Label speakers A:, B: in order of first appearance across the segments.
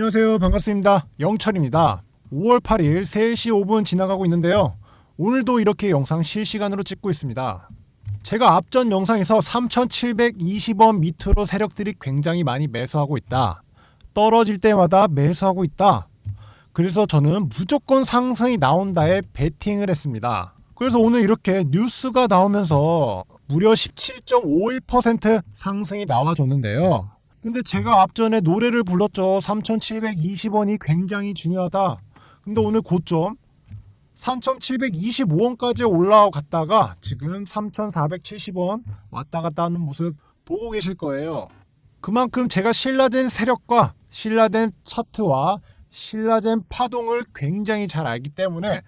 A: 안녕하세요. 반갑습니다. 영철입니다. 5월 8일 3시 5분 지나가고 있는데요. 오늘도 이렇게 영상 실시간으로 찍고 있습니다. 제가 앞전 영상에서 3,720원 밑으로 세력들이 굉장히 많이 매수하고 있다. 떨어질 때마다 매수하고 있다. 그래서 저는 무조건 상승이 나온다에 베팅을 했습니다. 그래서 오늘 이렇게 뉴스가 나오면서 무려 17.51% 상승이 나와줬는데요. 근데 제가 앞전에 노래를 불렀죠. 3,720원이 굉장히 중요하다. 근데 오늘 고점 3,725원까지 올라갔다가 지금 3,470원 왔다 갔다 하는 모습 보고 계실 거예요. 그만큼 제가 신라젠 세력과 신라젠 차트와 신라젠 파동을 굉장히 잘 알기 때문에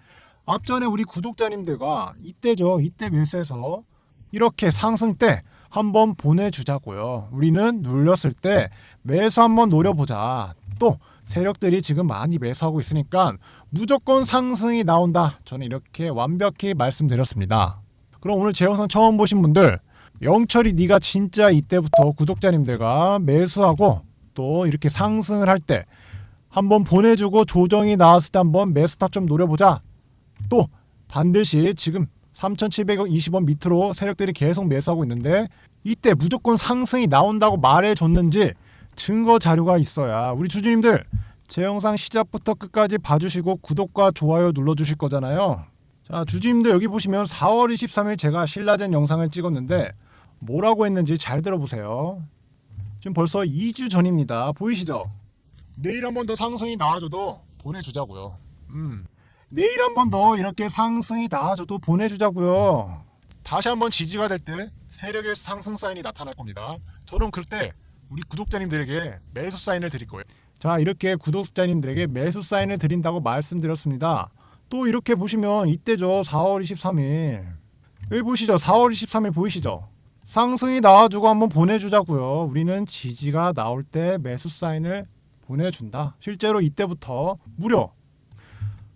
A: 앞전에 우리 구독자님들과 이때죠. 이때 매수해서 이렇게 상승 때 한번 보내주자고요. 우리는 눌렸을 때 매수 한번 노려보자. 또 세력들이 지금 많이 매수하고 있으니까 무조건 상승이 나온다. 저는 이렇게 완벽히 말씀드렸습니다. 그럼 오늘 제 영상 처음 보신 분들 영철이 네가 진짜 이때부터 구독자님들과 매수하고 또 이렇게 상승을 할 때 한번 보내주고 조정이 나왔을 때 한번 매수 탑 좀 노려보자. 또 반드시 지금 3,720원 밑으로 세력들이 계속 매수하고 있는데 이때 무조건 상승이 나온다고 말해줬는지 증거 자료가 있어야 우리 주주님들 제 영상 시작부터 끝까지 봐주시고 구독과 좋아요 눌러주실 거잖아요. 자 주주님들 여기 보시면 4월 23일 제가 신라젠 영상을 찍었는데 뭐라고 했는지 잘 들어보세요. 지금 벌써 2주 전입니다. 보이시죠? 내일 한 번 더 상승이 나와줘도 보내주자고요. 음. 내일 한 번 더 이렇게 상승이 나와줘도 보내주자고요. 다시 한번 지지가 될 때 세력의 상승 사인이 나타날 겁니다. 저는 그때 우리 구독자님들에게 매수 사인을 드릴 거예요. 자 이렇게 구독자님들에게 매수 사인을 드린다고 말씀드렸습니다. 또 이렇게 보시면 이때죠. 4월 23일 여기 보시죠. 4월 23일 보이시죠? 상승이 나와주고 한번 보내주자고요. 우리는 지지가 나올 때 매수 사인을 보내준다. 실제로 이때부터 무려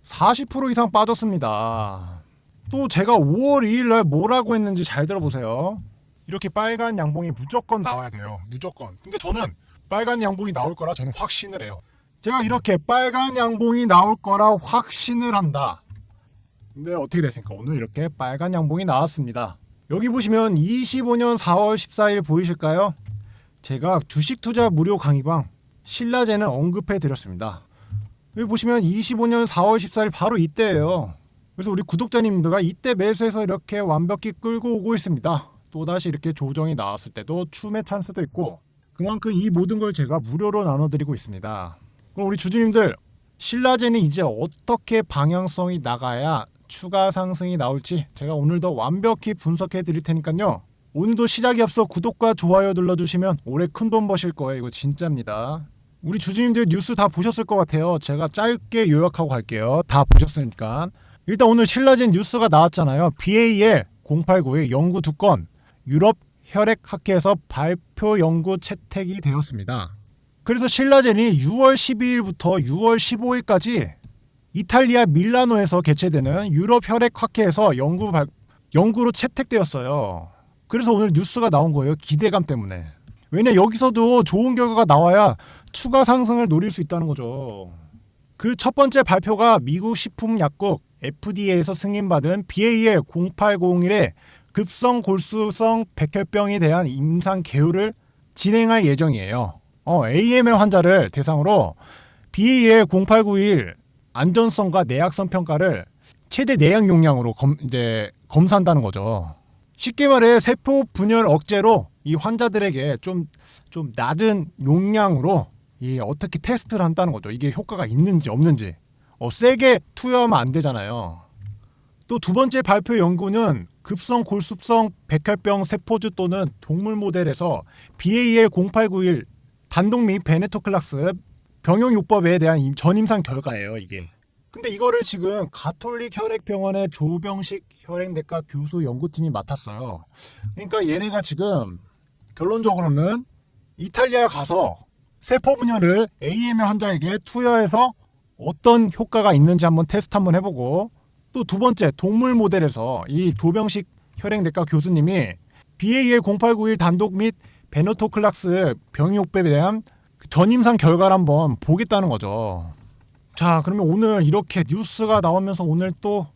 A: 40% 이상 빠졌습니다. 또 제가 5월 2일 날 뭐라고 했는지 잘 들어보세요. 이렇게 빨간 양봉이 무조건 나와야 돼요. 무조건. 근데 저는 빨간 양봉이 나올 거라 저는 확신을 해요. 제가 이렇게 빨간 양봉이 나올 거라 확신을 한다. 근데 어떻게 됐습니까? 오늘 이렇게 빨간 양봉이 나왔습니다. 여기 보시면 25년 4월 14일 보이실까요? 제가 주식 투자 무료 강의방 신라제는 언급해 드렸습니다. 여기 보시면 25년 4월 14일 바로 이때예요. 그래서 우리 구독자님들과 이때 매수해서 이렇게 완벽히 끌고 오고 있습니다. 또다시 이렇게 조정이 나왔을 때도 춤의 찬스도 있고 그만큼 이 모든 걸 제가 무료로 나눠드리고 있습니다. 그럼 우리 주주님들 신라젠이 이제 어떻게 방향성이 나가야 추가 상승이 나올지 제가 오늘도 완벽히 분석해 드릴 테니까요. 오늘도 시작이 앞서 구독과 좋아요 눌러주시면 올해 큰 돈 버실 거예요. 이거 진짜입니다. 우리 주주님들 뉴스 다 보셨을 것 같아요. 제가 짧게 요약하고 갈게요. 다 보셨으니까. 일단 오늘 신라젠 뉴스가 나왔잖아요. BAL 0891 연구 두 건 유럽 혈액학회에서 발표 연구 채택이 되었습니다. 그래서 신라젠이 6월 12일부터 6월 15일까지 이탈리아 밀라노에서 개최되는 유럽 혈액학회에서 연구 발, 연구로 채택되었어요. 그래서 오늘 뉴스가 나온 거예요. 기대감 때문에. 왜냐 여기서도 좋은 결과가 나와야 추가 상승을 노릴 수 있다는 거죠. 그 첫 번째 발표가 미국 식품약국 FDA에서 승인받은 BAL 0801의 급성 골수성 백혈병에 대한 임상 개요를 진행할 예정이에요. 어, AML 환자를 대상으로 BAL 0891 안전성과 내약성 평가를 최대 내약 용량으로 검, 이제 검사한다는 거죠. 쉽게 말해 세포 분열 억제로 이 환자들에게 좀, 좀 낮은 용량으로 이 어떻게 테스트를 한다는 거죠. 이게 효과가 있는지 없는지. 어, 세게 투여하면 안 되잖아요. 또 두 번째 발표 연구는 급성 골수성 백혈병 세포주 또는 동물 모델에서 BAL 0891 단독 및 베네토클락스 병용 요법에 대한 임- 전임상 결과예요, 이게. 근데 이거를 지금 가톨릭 혈액병원의 조병식 혈액내과 교수 연구팀이 맡았어요. 그러니까 얘네가 지금 결론적으로는 이탈리아에 가서 세포 분열을 AML 환자에게 투여해서 어떤 효과가 있는지 한번 테스트 한번 해보고 또 두 번째 동물 모델에서 이 조병식 혈액내과 교수님이 BAL 0891 단독 및 베노토클락스 병이옥법에 대한 전임상 결과를 한번 보겠다는 거죠. 자, 그러면 오늘 이렇게 뉴스가 나오면서 오늘 또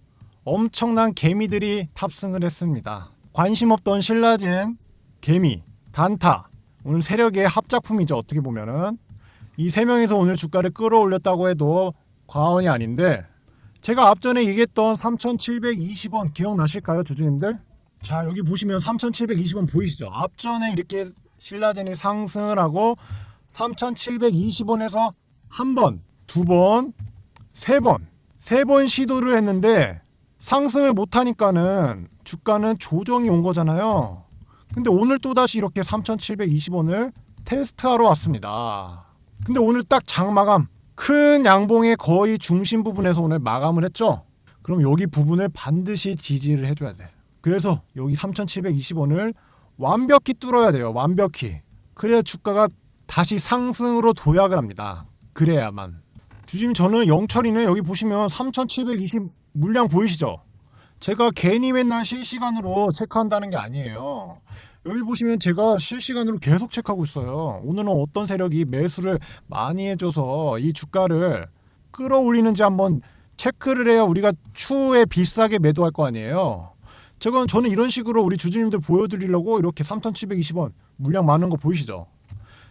A: 엄청난 개미들이 탑승을 했습니다. 관심 없던 신라젠, 개미, 단타. 오늘 세력의 합작품이죠. 어떻게 보면은 이 세 명이서 오늘 주가를 끌어올렸다고 해도 과언이 아닌데 제가 앞전에 얘기했던 3,720원 기억나실까요, 주주님들? 자, 여기 보시면 3,720원 보이시죠? 앞전에 이렇게 신라젠이 상승을 하고 3,720원에서 한 번, 두 번, 세 번, 세 번 시도를 했는데 상승을 못 하니까는 주가는 조정이 온 거잖아요. 근데 오늘 또다시 이렇게 3,720원을 테스트하러 왔습니다. 근데 오늘 딱 장마감 큰 양봉의 거의 중심 부분에서 오늘 마감을 했죠. 그럼 여기 부분을 반드시 지지를 해줘야 돼. 그래서 여기 3,720원을 완벽히 뚫어야 돼요. 완벽히. 그래야 주가가 다시 상승으로 도약을 합니다. 그래야만. 주심 저는 영철이는 여기 보시면 3,720 물량 보이시죠? 제가 괜히 맨날 실시간으로 체크한다는 게 아니에요. 여기 보시면 제가 실시간으로 계속 체크하고 있어요. 오늘은 어떤 세력이 매수를 많이 해줘서 이 주가를 끌어올리는지 한번 체크를 해야 우리가 추후에 비싸게 매도할 거 아니에요. 제가 저는 이런 식으로 우리 주주님들 보여드리려고 이렇게 3,720원 물량 많은 거 보이시죠?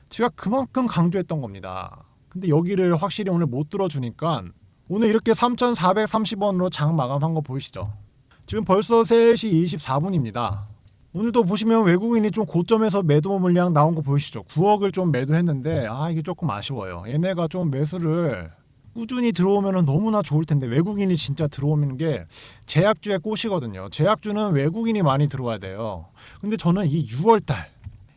A: 제가 그만큼 강조했던 겁니다. 근데 여기를 확실히 오늘 못 들어주니까 오늘 이렇게 3,430원으로 장 마감한 거 보이시죠? 지금 벌써 3시 24분입니다. 오늘도 보시면 외국인이 좀 고점에서 매도 물량 나온 거 보이시죠? 9억을 좀 매도했는데 아 이게 조금 아쉬워요. 얘네가 좀 매수를 꾸준히 들어오면 너무나 좋을 텐데 외국인이 진짜 들어오는 게 제약주의 꽃이거든요. 제약주는 외국인이 많이 들어와야 돼요. 근데 저는 이 6월 달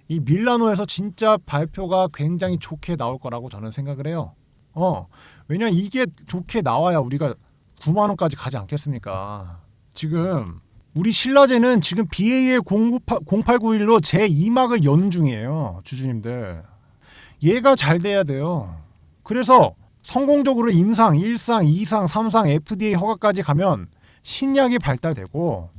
A: 이 밀라노에서 진짜 발표가 굉장히 좋게 나올 거라고 저는 생각을 해요. 어, 왜냐 이게 좋게 나와야 우리가 9만 원까지 가지 않겠습니까? 지금 우리 신라제는 지금 BAL 0891로 제 2막을 연 중이에요, 주주님들. 얘가 잘 돼야 돼요. 그래서 성공적으로 임상, 1상, 2상, 3상 FDA 허가까지 가면 신약이 발달되고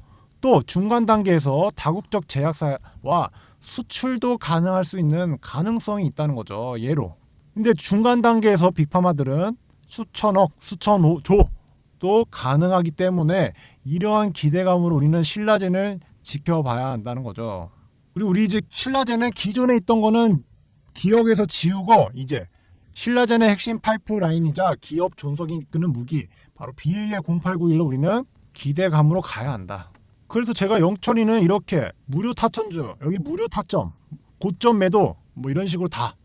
A: 또 중간 단계에서 다국적 제약사와 수출도 가능할 수 있는 가능성이 있다는 거죠. 예로. 근데 중간 단계에서 빅파마들은 수천억, 수천조도 가능하기 때문에 이러한 기대감으로 우리는 신라젠을 지켜봐야 한다는 거죠. 그리고 우리 이제 신라젠은 기존에 있던 거는 기억에서 지우고 이제 신라젠의 핵심 파이프라인이자 기업 존속이 이끄는 무기 바로 BAL 0891로 우리는 기대감으로 가야 한다. 그래서 제가 영철이는 이렇게 무료 타천주 여기 무료 타점 고점 매도 뭐 이런 식으로 다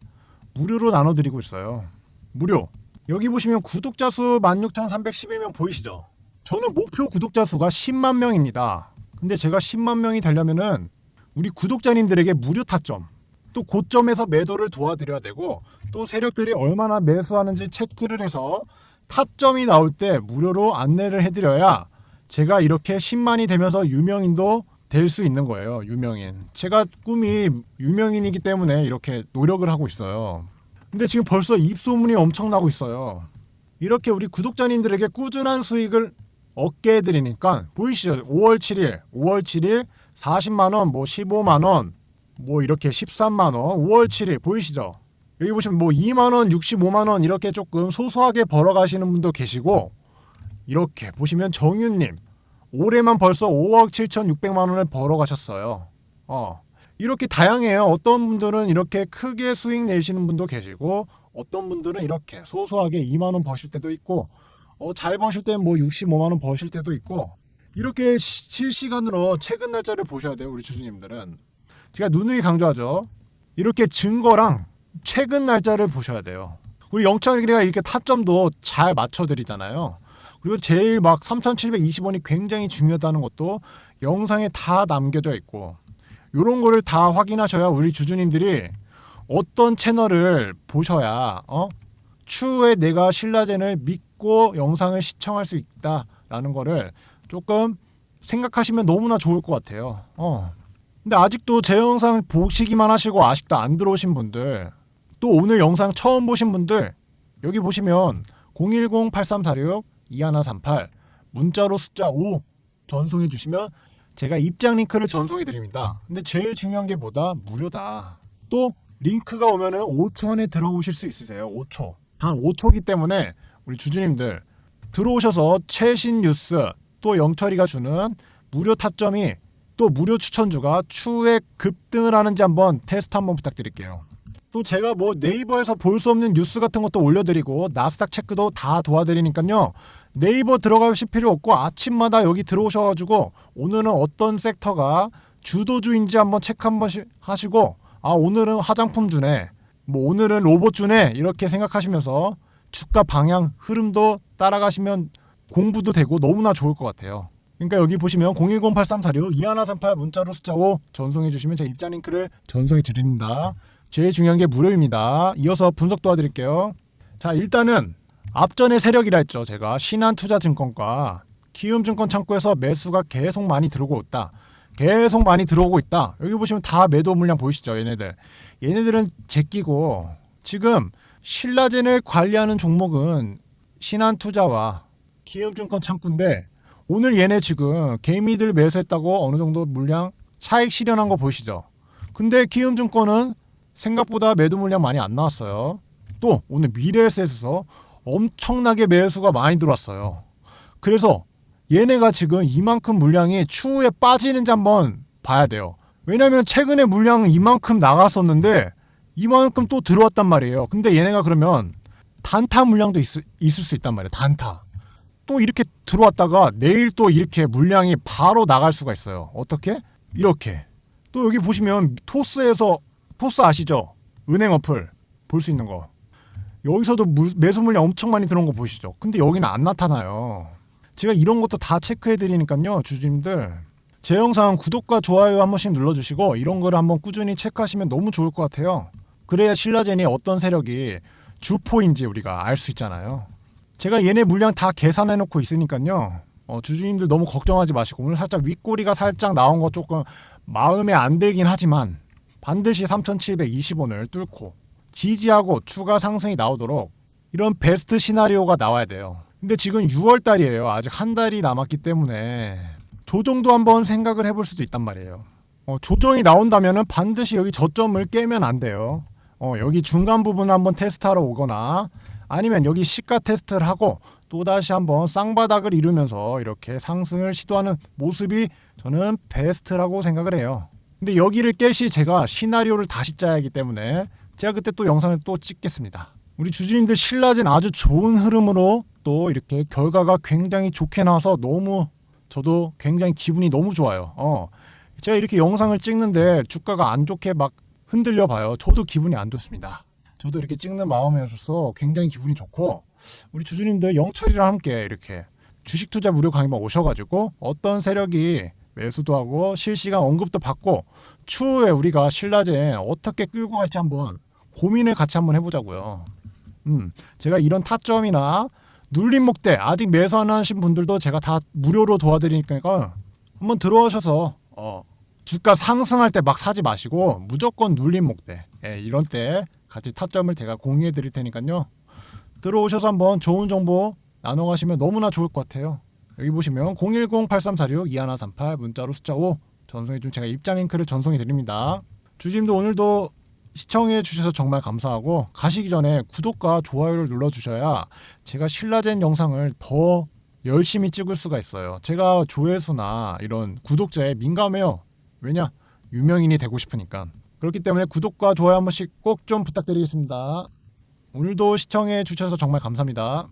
A: 무료로 나눠드리고 있어요. 무료. 여기 보시면 구독자 수 16,311명 보이시죠? 저는 목표 구독자 수가 10만 명입니다. 근데 제가 10만 명이 되려면은 우리 구독자님들에게 무료 타점 또 고점에서 매도를 도와드려야 되고 또 세력들이 얼마나 매수하는지 체크를 해서 타점이 나올 때 무료로 안내를 해드려야 제가 이렇게 10만이 되면서 유명인도 될 수 있는 거예요. 유명인. 제가 꿈이 유명인이기 때문에 이렇게 노력을 하고 있어요. 근데 지금 벌써 입소문이 엄청나고 있어요. 이렇게 우리 구독자님들에게 꾸준한 수익을 얻게 해드리니까 보이시죠? 5월 7일, 5월 7일 40만 원, 뭐 15만 원, 뭐 이렇게 13만 원, 5월 7일 보이시죠? 여기 보시면 뭐 2만 원, 65만 원 이렇게 조금 소소하게 벌어가시는 분도 계시고 이렇게 보시면 정윤님 올해만 벌써 5억 7,600만 원을 벌어가셨어요. 어 이렇게 다양해요. 어떤 분들은 이렇게 크게 수익 내시는 분도 계시고 어떤 분들은 이렇게 소소하게 2만 원 버실 때도 있고 어, 잘 버실 때는 뭐 65만 원 버실 때도 있고 이렇게 시- 실시간으로 최근 날짜를 보셔야 돼요. 우리 주주님들은 제가 누누이 강조하죠. 이렇게 증거랑 최근 날짜를 보셔야 돼요. 우리 영철이가 이렇게 타점도 잘 맞춰드리잖아요. 그리고 제일 막 3,720원이 굉장히 중요하다는 것도 영상에 다 남겨져 있고 이런 거를 다 확인하셔야 우리 주주님들이 어떤 채널을 보셔야 어 추후에 내가 신라젠을 믿고 영상을 시청할 수 있다라는 거를 조금 생각하시면 너무나 좋을 것 같아요. 어. 근데 아직도 제 영상 보시기만 하시고 아직도 안 들어오신 분들 또 오늘 영상 처음 보신 분들 여기 보시면 010-8346-2138 문자로 숫자 5 전송해 주시면 제가 입장 링크를 전송해 드립니다. 근데 제일 중요한 게 뭐다? 무료다. 또 링크가 오면은 5초 안에 들어오실 수 있으세요. 5초. 단 5초기 때문에 우리 주주님들 들어오셔서 최신 뉴스 또 영철이가 주는 무료 타점이 또 무료 추천주가 추후에 급등을 하는지 한번 테스트 한번 부탁드릴게요. 또 제가 뭐 네이버에서 볼 수 없는 뉴스 같은 것도 올려드리고 나스닥 체크도 다 도와드리니까요. 네이버 들어가실 필요 없고 아침마다 여기 들어오셔가지고 오늘은 어떤 섹터가 주도주인지 한번 체크 한 번씩 하시고 아 오늘은 화장품 주네 뭐 오늘은 로봇 주네 이렇게 생각하시면서 주가 방향 흐름도 따라가시면 공부도 되고 너무나 좋을 것 같아요. 그러니까 여기 보시면 010-8346-2138 문자로 숫자 5 전송해 주시면 제 입장 링크를 전송해 드립니다. 제일 중요한 게 무료입니다. 이어서 분석 도와드릴게요. 자 일단은 앞전에 세력이라 했죠. 제가 신한투자증권과 키움증권 창구에서 매수가 계속 많이 들어오고 있다. 계속 많이 들어오고 있다. 여기 보시면 다 매도 물량 보이시죠? 얘네들. 얘네들은 제끼고 지금 신라젠을 관리하는 종목은 신한투자와 키움증권 창구인데 오늘 얘네 지금 개미들 매수했다고 어느 정도 물량 차익 실현한 거 보이시죠? 근데 키움증권은 생각보다 매도 물량 많이 안 나왔어요. 또 오늘 미래에셋에서 엄청나게 매수가 많이 들어왔어요. 그래서 얘네가 지금 이만큼 물량이 추후에 빠지는지 한번 봐야 돼요. 왜냐면 최근에 물량은 이만큼 나갔었는데 이만큼 또 들어왔단 말이에요. 근데 얘네가 그러면 단타 물량도 있, 있을 수 있단 말이에요. 단타. 또 이렇게 들어왔다가 내일 또 이렇게 물량이 바로 나갈 수가 있어요. 어떻게? 이렇게. 또 여기 보시면 토스에서 토스 아시죠? 은행 어플 볼 수 있는 거. 여기서도 물- 매수 물량 엄청 많이 들어온 거 보이시죠? 근데 여기는 안 나타나요. 제가 이런 것도 다 체크해 드리니까요, 주주님들. 제 영상 구독과 좋아요 한 번씩 눌러주시고 이런 거를 한번 꾸준히 체크하시면 너무 좋을 것 같아요. 그래야 신라젠이 어떤 세력이 주포인지 우리가 알 수 있잖아요. 제가 얘네 물량 다 계산해 놓고 있으니까요. 어, 주주님들 너무 걱정하지 마시고 오늘 살짝 윗꼬리가 살짝 나온 거 조금 마음에 안 들긴 하지만 반드시 3,720원을 뚫고 지지하고 추가 상승이 나오도록 이런 베스트 시나리오가 나와야 돼요. 근데 지금 6월 달이에요. 아직 한 달이 남았기 때문에 조정도 한번 생각을 해볼 수도 있단 말이에요. 어, 조정이 나온다면은 반드시 여기 저점을 깨면 안 돼요. 어, 여기 중간 부분 한번 테스트하러 오거나 아니면 여기 시가 테스트를 하고 또 다시 한번 쌍바닥을 이루면서 이렇게 상승을 시도하는 모습이 저는 베스트라고 생각을 해요. 근데 여기를 깨시 제가 시나리오를 다시 짜야 하기 때문에 제가 그때 또 영상을 또 찍겠습니다. 우리 주주님들 신라진 아주 좋은 흐름으로 또 이렇게 결과가 굉장히 좋게 나와서 너무 저도 굉장히 기분이 너무 좋아요. 어. 제가 이렇게 영상을 찍는데 주가가 안 좋게 막 흔들려 봐요. 저도 기분이 안 좋습니다. 저도 이렇게 찍는 마음이어서 굉장히 기분이 좋고 우리 주주님들 영철이랑 함께 이렇게 주식 투자 무료 강의만 오셔가지고 어떤 세력이 매수도 하고 실시간 언급도 받고 추후에 우리가 신라젠 어떻게 끌고 갈지 한번 고민을 같이 한번 해보자고요. 음, 제가 이런 타점이나 눌림 목대 아직 매수 안 하신 분들도 제가 다 무료로 도와드리니까 한번 들어오셔서 어, 주가 상승할 때 막 사지 마시고 무조건 눌림 목대 예, 이런 때 같이 타점을 제가 공유해 드릴 테니까요. 들어오셔서 한번 좋은 정보 나눠 가시면 너무나 좋을 것 같아요. 여기 보시면 010-8346-2138 문자로 숫자 5 전송해 준 제가 입장 링크를 전송해 드립니다. 주님도 오늘도 시청해 주셔서 정말 감사하고 가시기 전에 구독과 좋아요를 눌러 주셔야 제가 신라젠 영상을 더 열심히 찍을 수가 있어요. 제가 조회수나 이런 구독자에 민감해요. 왜냐? 유명인이 되고 싶으니까. 그렇기 때문에 구독과 좋아요 한 번씩 꼭 좀 부탁드리겠습니다. 오늘도 시청해 주셔서 정말 감사합니다.